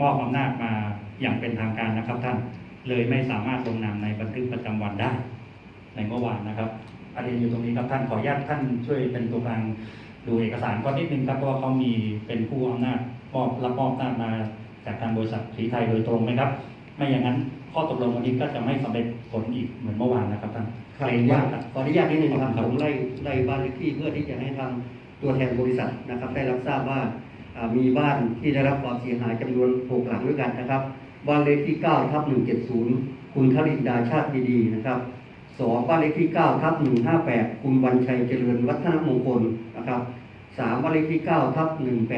มอบอำนาจมาอย่างเป็นทางการนะครับท่าน เลยไม่สามารถลงนามในบันทึกประจำวันได้ ในเมื่อวานนะครับประเด็นอยู่ตรงนี้ครับท่านขออนุญาตท่านช่วยเป็นตัวกลางดูเอกสารก่อนนิดนึงครับเพราะว่าเขามีเป็นผู้อำนาจมอบรับมอบอำนาจมาจากทางบริษัทสีไทยโดยตรงไหมครับ ไม่อย่างนั้นข้อตกลงวันนี้ก็จะไม่สำเร็จผลอีกเหมือนเมื่อวานนะครับท่านครับเกรงว่าครับขออนุญาตนิดนึงครับครับผมไล่ไล่บ้านเลขที่เพื่อที่จะให้ทางตัวแทนบริษัทนะครับ ได้รับทราบว่าอ่า มีบ้านที่ได้รับความเสียหายจำนวนหกหลังด้วยกันนะครับ บ้านเลขที่9ทับ170 คุณคลินดาชาติดีๆนะครับสองบ้านเลขที่9ทับ158 คุณวันชัยเจริญวัฒนมงคลนะครับสามบ้านเลขที่9ทับ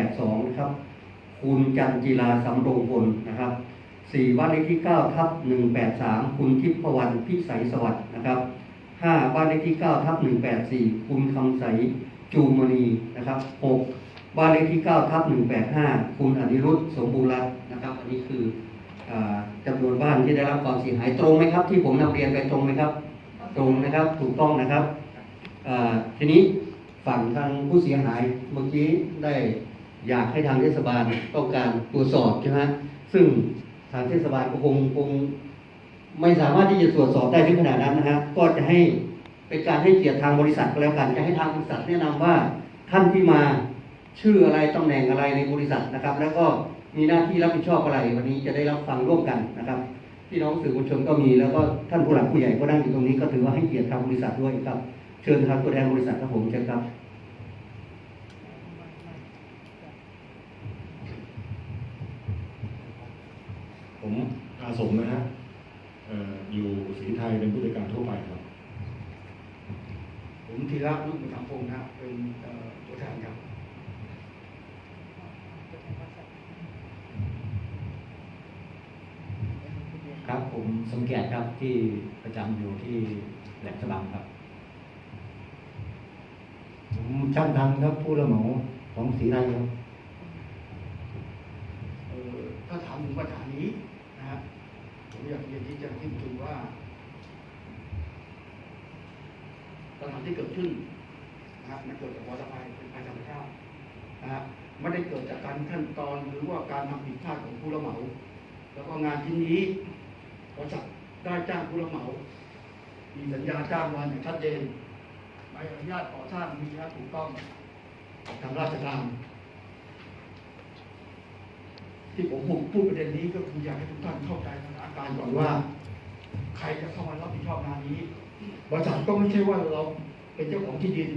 182นะครับคุณจันจีราสำโรงพลนะครับสี่บ้านเลขที่9ทับ183 คุณทิพวรรณพิสัยสวัสดิ์นะครับห้าบ้านเลขที่9ทับ184 คุณคำใสจูมณีนะครับหก บ้านเลขที่9ทับ185 คุณอนิรุตสมบูรณ์นะครับ อันนี้คืออาจำนวนบ้านที่ได้รับความเสียหายตรงไหมครับ ที่ผมนำเรียนไปตรงไหมครับ ตรงนะครับถูกต้องนะครับทีนี้ฝั่งทางผู้เสียหายเมื่อกี้ได้อยากให้ทางเทศบาลต้องการตรวจสอบใช่ไหมซึ่งทางเทศบาลก็คงคงไม่สามารถที่จะตรวจสอบได้ถึงขนาดนั้นนะฮะก็จะให้เป็นการให้เกียรติทางบริษัทก็แล้วกัน จะให้ทางบริษัทแนะนำว่าท่านที่มา ชื่ออะไรตำแหน่งอะไรในบริษัทนะครับ แล้วก็มีหน้าที่รับผิดชอบอะไร วันนี้จะได้รับฟังร่วมกันนะครับพี่น้องสื่อมวลชนก็มีแล้วก็ท่านผู้หลักผู้ใหญ่ก็นั่งอยู่ตรงนี้ก็ถือว่าให้เกียรติทางบริษัทด้วยครับ เชิญทางตัวแทนบริษัทครับผมเชิญครับผมอาสมนะฮะเอ่ออยู่ศรีไทยเป็นผู้จัดการทั่วไปครับ ผมธีระนุชบุญธรรมพงศ์นะครับเป็นเอ่อตัวแทนครับ ครับผมสมเกียรติครับที่ประจำอยู่ที่แหลมฉบังครับ ผมช่างทำครับผู้รับเหมาของศรีไทยครับเอ่อถ้าถามถึงปัญหานี้นะฮะผมอยากเรียนที่จะที่ประชุมว่าปัญหาที่เกิดขึ้นนะฮะมันเกิดจากวาตภัยเป็นภัยธรรมชาติ นะฮะไม่ได้เกิดจากการขั้นตอนหรือว่าการทำผิดพลาดของผู้รับเหมา แล้วก็งานชิ้นนี้บริษัทได้จ้างผู้รับเหมา มีสัญญาจ้างมาอย่างชัดเจนใบอนุญาตก่อสร้างมีนะถูกต้องทางราชการที่ผมพูดพูดประเด็นนี้ก็คืออยากให้ทุกท่านเข้าใจสถานการณ์ก่อนว่า ใครจะเข้ามารับผิดชอบงานนี้บริษัทก็ไม่ใช่ว่าเราเป็นเจ้าของที่ดิน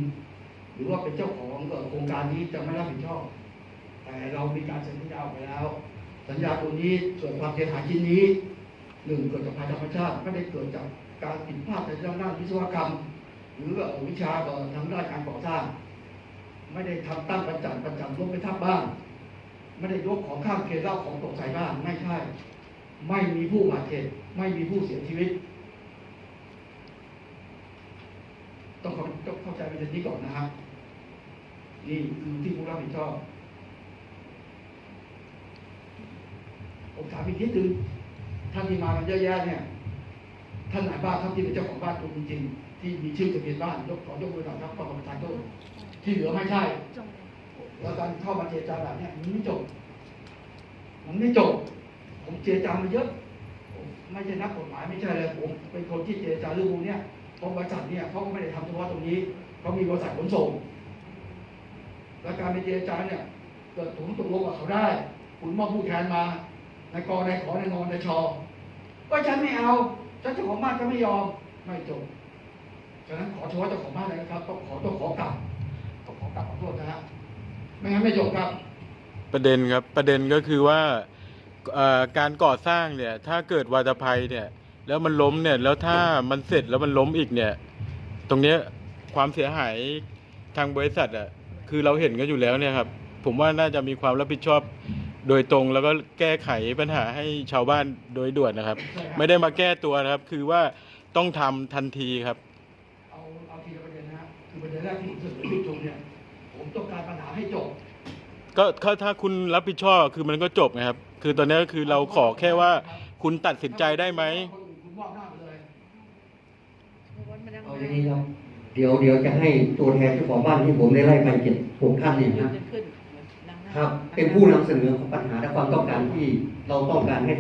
หรือว่าเป็นเจ้าของโครงการนี้จะไม่รับผิดชอบ แต่เรามีการเซ็นสัญญาออกไปแล้ว สัญญาตัวนี้ส่วนความเสียหายชิ้นนี้หนึ่งเกิดจากภัยธรรมชาติไม่ได้เกิดจากการผิดพลาดในด้านด้านวิศวกรรม หรือเอ่อวิชาเอ่อทางด้านการก่อสร้าง ไม่ได้ทำตั้งประจันประจันลบไปทับบ้านไม่ได้ยกของข้ามเขตเล่าของตกใส่บ้านไม่ใช่ ไม่มีผู้บาดเจ็บไม่มีผู้เสียชีวิต ต้องเข้าต้อง เป็นนี้ก่อนนะครับ นี่คือที่ผู้รับผิดชอบผมถามอีกนิดนึงท่านที่มากันเยอะแยะเนี่ย ท่านไหนบ้างครับที่เป็นเจ้าของบ้านตัวจริงๆที่มีชื่อทะเบียนบ้านยกขอยกมือหน่อยครับต้อกรรมการโทษที่เหลือไม่ใช่แล้วการเข้ามาเจรจาแบบเนี้ยมันไม่จบ มันไม่จบ ผมเจรจามาเยอะผมไม่ใช่นักกฎหมายไม่ใช่เลยผมเป็นคนที่เจรจาเรื่องพวกเนี้ยเพราะบริษัทเนี่ยเขาก็ไม่ได้ทำเฉพาะตรงนี้ เขามีบริษัทขนส่ง และการไปเจรจาเนี่ยเกิดผมตกลงกับเขาได้ คุณมอบผู้แทนมาในกในขอในงอนในชอว่าฉันไม่เอาฉันเจ้าของบ้านก็ไม่ยอมไม่จบฉะนั้นขอเฉพาะเจ้าของบ้านเลยนะครับต้องขอต้องขอกลับต้องขอกลับขอโทษนะฮะไม่งั้นไม่จบครับ ประเด็นครับประเด็นก็คือว่าการก่อสร้างเนี่ยถ้าเกิดวาตภัยเนี่ยแล้วมันล้มเนี่ยแล้วถ้ามันเสร็จแล้วมันล้มอีกเนี่ย ตรงเนี้ย ความเสียหายทางบริษัทอะคือเราเห็นกันอยู่แล้วเนี่ยครับ ผมว่าน่าจะมีความรับผิดชอบโดยตรงแล้วก็แก้ไขปัญหาให้ชาวบ้านโดยด่วนนะครับ ไม่ได้มาแก้ตัวนะครับ คือว่าต้องทำทันทีครับ เอาเอาทีละประเด็นนะฮะคือประเด็นแรกที่ผมเสนอที่ประชุมเนี่ย ผมต้องการปัญหาให้จบก็ก็ถ้าคุณรับผิดชอบคือมันก็จบไงครับ คือตอนนี้ก็คือเราขอแค่ว่าคุณตัดสินใจได้ไหมคนอื่นคุณมอบหน้าไปเลยเอาอย่างนี้ครับ เดี๋ยวเดี๋ยวจะให้ตัวแทนเจ้าของบ้านที่ผมได้ไล่ไปเจ็ดหกท่านเนี่ยนะขึ้นนั่งหน้าครับ เป็นผู้นำเสนอของปัญหาและความต้องการที่เราต้องการให้